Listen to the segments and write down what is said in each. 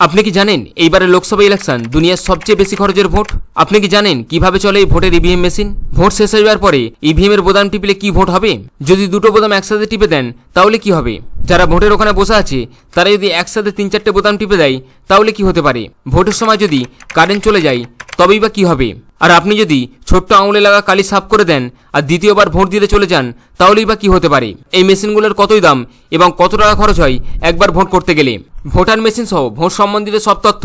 আপনি কি জানেন এইবারের লোকসভা ইলেকশন দুনিয়ার সবচেয়ে বেশি খরচের ভোট? আপনি কি জানেন কীভাবে চলে এই ভোটের ইভিএম মেশিন ভোট শেষ হয়ে যাওয়ার পরে ইভিএম এর বোতাম টিপলে কি ভোট হবে? যদি দুটো বোতাম একসাথে টিপে দেন, তাহলে কি হবে? যারা ভোটের ওখানে বসে আছে, তারা যদি একসাথে তিন চারটে বোতাম টিপে দেয়, তাহলে কি হতে পারে? ভোটের সময় যদি কারেন্ট চলে যায় তবেই বা কী হবে? আর আপনি যদি ছোট্ট আঙুলে লাগা কালি সাফ করে দেন আর দ্বিতীয়বার ভোট দিতে চলে যান, তাহলেই বা কী হতে পারে? এই মেশিনগুলোর কতই দাম এবং কত টাকা খরচ হয় একবার ভোট করতে গেলে? ভোটার মেশিন সহ ভোট সম্বন্ধিত সব তথ্য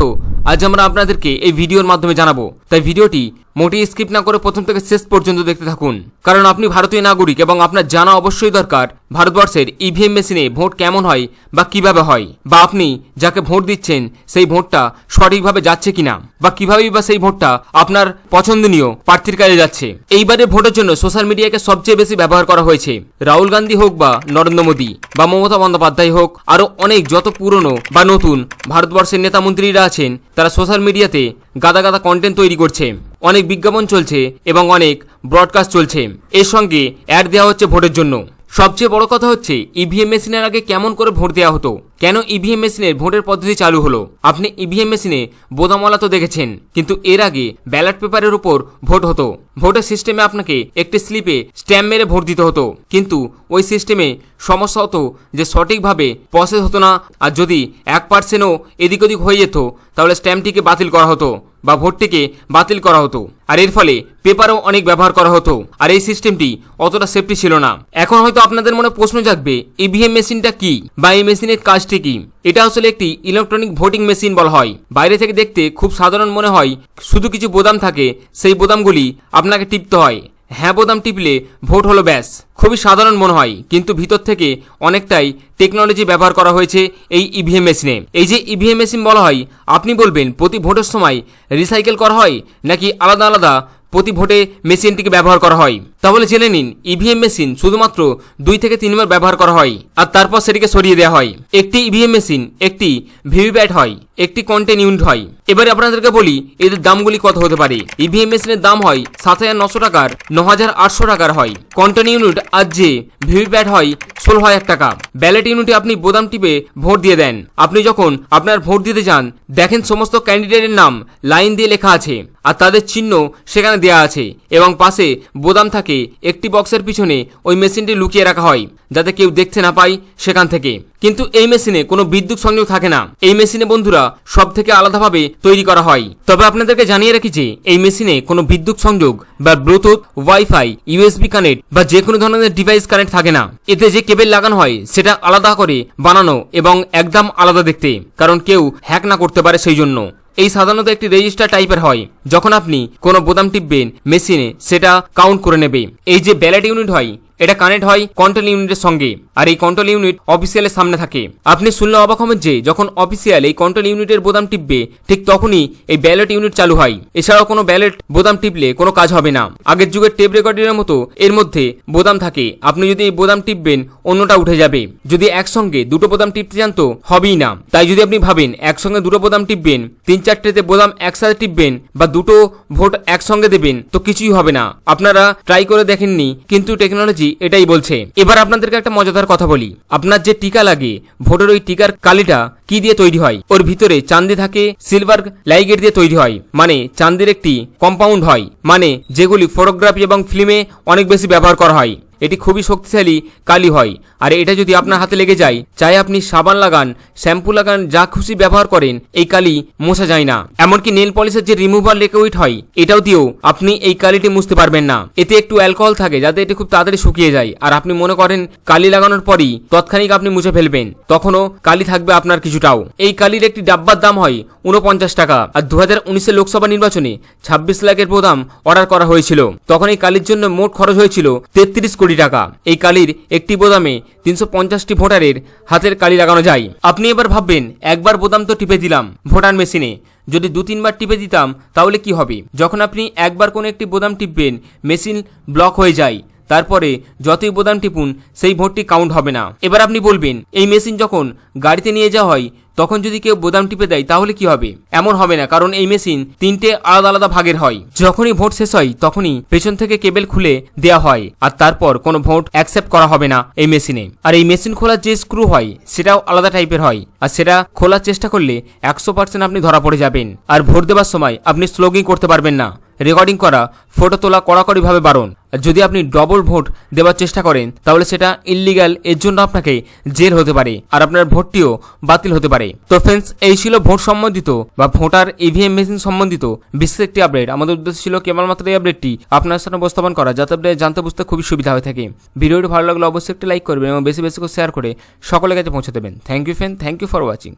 আজ আমরা আপনাদেরকে এই ভিডিওর মাধ্যমে জানাব। তাই ভিডিওটি মোটেই স্কিপ না করে প্রথম থেকে শেষ পর্যন্ত দেখতে থাকুন। কারণ আপনি ভারতীয় নাগরিক এবং আপনার জানা অবশ্যই দরকার ভারতবর্ষের ইভিএম মেশিনে ভোট কেমন হয় বা কীভাবে হয়। বা আপনি যাকে ভোট দিচ্ছেন, সেই ভোটটা সঠিকভাবে যাচ্ছে কিনা বা কিভাবেই বা সেই ভোটটা আপনার পছন্দনীয় প্রার্থীর কাজে যাচ্ছে। এইবারে ভোটের জন্য সোশ্যাল মিডিয়াকে সবচেয়ে বেশি ব্যবহার করা হয়েছে। রাহুল গান্ধী হোক বা নরেন্দ্র মোদী বা মমতা বন্দ্যোপাধ্যায় হোক, আরও অনেক যত পুরনো বা নতুন ভারতবর্ষের নেতা মন্ত্রীরা আছেন, তারা সোশ্যাল মিডিয়াতে গাদা গাদা কন্টেন্ট তৈরি করছে। অনেক বিজ্ঞাপন চলছে এবং অনেক ব্রডকাস্ট চলছে। এর সঙ্গে অ্যাড দেওয়া হচ্ছে ভোটের জন্য। সবচেয়ে বড় কথা হচ্ছে ইভিএম মেশিনের আগে কেমন করে ভোট দেওয়া হতো? কেন ইভিএম মেশিনের ভোটের পদ্ধতি চালু হলো? আপনি ইভিএম মেশিনে বোতামওয়ালা তো দেখেছেন, কিন্তু এর আগে ব্যালট পেপারের উপর ভোট হতো। ভোটের সিস্টেমে আপনাকে একটি স্লিপে স্ট্যাম্প মেরে ভোট দিতে হতো। কিন্তু ওই সিস্টেমে সমস্যা হতো যে সঠিকভাবে প্রসেস হতো না, আর যদি এক পার্সেন্টও এদিক ওদিক হয়ে যেত, তাহলে স্ট্যাম্পটিকে বাতিল করা হতো বা ভোটটিকে বাতিল করা হতো। আর এর ফলে পেপারও অনেক ব্যবহার করা হতো, আর এই সিস্টেমটি অতটা সেফটি ছিল না। এখন হয়তো আপনাদের মনে প্রশ্ন জাগবে ইভিএম মেশিনটা কি? বা এই মেশিনের কাজটি কি এটা আসলে একটি ইলেকট্রনিক ভোটিং মেশিন বলা হয়। বাইরে থেকে দেখতে খুব সাধারণ মনে হয়, শুধু কিছু বোতাম থাকে, সেই বোতামগুলি আপনাকে টিপতে হয়। হ্যাঁ বোতাম টিপলে ভোট হলো ব্যাস। খুবই সাধারণ মনে হয়, কিন্তু ভিতর থেকে অনেকটাই টেকনোলজি ব্যবহার করা হয়েছে এই ইভিএম মেশিনে। এই যে ইভিএম মেশিন বলা হয়, আপনি বলবেন, প্রতি ভোটের সময় রিসাইকেল করা হয়, নাকি আলাদা আলাদা প্রতি ভোটে মেশিনটিকে ব্যবহার করা হয়। তাহলে জেনে নিন ইভিএম মেশিন শুধুমাত্র দুই থেকে তিনবার ব্যবহার করা হয় আর তারপর সেটিকে সরিয়ে দেওয়া হয়। একটি ইভিএম মেশিন, একটি ভিভিপ্যাট হয়। একটি কন্টেন্ট ইউনিট হয়। এবারে আপনাদেরকে বলি, এদের দামগুলি কত হতে পারে? ইভিএম মেশিনের দাম হয় সাত হাজার নশো টাকার ন হাজার আটশো টাকার হয়। কন্টেন্ট ইউনিট আজ যে ভিভিপ্যাট হয়, ষোলো হাজার টাকা। ব্যালেট ইউনিটে আপনি বোদাম টিপে ভোট দিয়ে দেন। আপনি যখন আপনার ভোট দিতে যান, দেখেন সমস্ত ক্যান্ডিডেটের নাম লাইন দিয়ে লেখা আছে আর তাদের চিহ্ন সেখানে দেওয়া আছে এবং পাশে বোদাম থাকে একটি বক্সের পিছনে ওই মেশিনটি লুকিয়ে রাখা হয়। যাতে কেউ দেখতে না পায় সেখান থেকে। কিন্তু এই মেশিনে কোনো বিদ্যুৎ সংযোগ থাকে না। এই মেশিনে বন্ধুরা সব থেকে আলাদাভাবে তৈরি করা হয়। তবে আপনাদেরকে জানিয়ে রাখি যে, এই মেশিনে কোনো বিদ্যুৎ সংযোগ বা ব্লুটুথ, ওয়াইফাই, ইউএসবি কানেক্ট বা যে কোনো ধরনের ডিভাইস কানেক্ট থাকে না। এতে যে কেবেল লাগানো হয়, সেটা আলাদা করে বানানো এবং একদম আলাদা দেখতে, কারণ কেউ হ্যাক না করতে পারে সেই জন্য। এই সাধারণত একটি রেজিস্টার টাইপের হয়, যখন আপনি কোনো বোতাম টিপবেন, মেশিনে সেটা কাউন্ট করে নেবে। এই যে ব্যালেট ইউনিট হয় এটা কানেক্ট হয় কন্ট্রোল ইউনিটের সঙ্গে, আর এই কন্ট্রোল ইউনিট অফিসিয়ালের সামনে থাকে। আপনি শুনলে অবাক হবেন যে, যখন অফিসিয়াল এই কন্ট্রোল ইউনিটের বোতাম টিপবে, ঠিক তখনই এই ব্যালট ইউনিট চালু হয়। এছাড়াও কোনো ব্যালট বোতাম টিপলে কোনো কাজ হবে না। আগের যুগের টেপ রেকর্ডের মতো এর মধ্যে বোতাম থাকে। আপনি যদি এই বোতাম টিপবেন, অন্যটা উঠে যাবে। যদি একসঙ্গে দুটো বোতাম টিপতে চান তো হবেই না। তাই যদি আপনি ভাবেন একসঙ্গে দুটো বোতাম টিপবেন, তিন চারটেতে বোতাম একসাথে টিপবেন বা দুটো ভোট একসঙ্গে দেবেন, তো কিছুই হবে না। আপনারা ট্রাই করে দেখেননি, কিন্তু টেকনোলজি এটাই বলছে। এবার আপনাদেরকে একটা মজাদার কথা বলি। আপনার যে টিকা লাগে, ভোটের ওই টিকার কালিটা কি দিয়ে তৈরি হয়? ওর ভিতরে চান্দি থাকে সিলভার লাইগেট দিয়ে তৈরি হয়। মানে চান্দির একটি কম্পাউন্ড হয়। মানে যেগুলি ফটোগ্রাফি এবং ফিল্মে অনেক বেশি ব্যবহার করা হয়। এটি খুবই শক্তিশালী কালি হয়। আর এটা যদি আপনার হাতে লেগে যায় চাই আপনি সাবান লাগান, শ্যাম্পু লাগান, যা খুশি ব্যবহার করেন, এই কালি মোছা যায় না। এমনকি নেল পলিশের যে রিমুভার লিকুইড হয়, এটাও দিয়েও আপনি এই কালিটি মুছতে পারবেন না। এতে একটু অ্যালকোহল থাকে, যাতে এটি খুব তাড়াতাড়ি শুকিয়ে যায়। আর আপনি মনে করেন কালি লাগানোর পরই তৎক্ষণিক আপনি মুছে ফেলবেন। তখনও কালি থাকবে আপনার কিছুটাও এই কালির একটি ডাব্বার দাম হয় উনপঞ্চাশ টাকা আর দু হাজার উনিশের লোকসভা নির্বাচনে ছাব্বিশ লাখের বোদাম অর্ডার করা হয়েছিল। তখন এই কালির জন্য মোট খরচ হয়েছিল তেত্রিশ কোটি টাকা। এই কালির একটি বোদামে তিনশো পঞ্চাশটি ভোটারের হাতের কালি লাগানো যায়। আপনি এবার ভাববেন, একবার বোদাম তো টিপে দিলাম ভোটার মেশিনে। যদি দু তিনবার টিপে দিতাম, তাহলে কি হবে? যখন আপনি একবার কোনো একটি বোদাম টিপবেন, মেশিন ব্লক হয়ে যায়। তারপরে যতই বোতাম টিপুন, সেই ভোটটি কাউন্ট হবে না। এবার আপনি বলবেন, এই মেশিন যখন গাড়িতে নিয়ে যাওয়া হয়, তখন যদি কেউ বোতাম টিপে দেয়, তাহলে কি হবে? এমন হবে না, কারণ এই মেশিন তিনটে আলাদা আলাদা ভাগের হয়। যখনই ভোট শেষ হয়, তখনই পেছন থেকে কেবেল খুলে দেওয়া হয়, আর তারপর কোনো ভোট অ্যাকসেপ্ট করা হবে না এই মেশিনে আর এই মেশিন খোলার যে স্ক্রু হয়, সেটাও আলাদা টাইপের হয়। আর সেটা খোলার চেষ্টা করলে একশো পার্সেন্ট আপনি ধরা পড়ে যাবেন। আর ভোট দেওয়ার সময় আপনি স্লোগিং করতে পারবেন না। রেকর্ডিং করা, ফটো তোলা কড়াকড়িভাবে বারণ। যদি আপনি ডবল ভোট দেওয়ার চেষ্টা করেন, তাহলে সেটা ইল্লিগাল এর জন্য আপনাকে জেল হতে পারে, আর আপনার ভোটটিও বাতিল হতে পারে। তো ফ্রেন্ডস এই ছিল ভোট সম্বন্ধিত বা ভোটার ইভিএম মেশিন সম্বন্ধিত বিশেষ একটি আপডেট আমাদের উদ্দেশ্য ছিল কেবলমাত্র এই আপডেটটি আপনার সামনে উপস্থাপন করা, যাতে আপনি জানতে বুঝতে খুবই সুবিধা হয়ে থাকে। ভিডিওটি ভালো লাগলে অবশ্যই একটি লাইক করবেন এবং বেশি বেশি করে শেয়ার করে সকলের কাছে পৌঁছে দেবেন। Thank you friend thank you for watching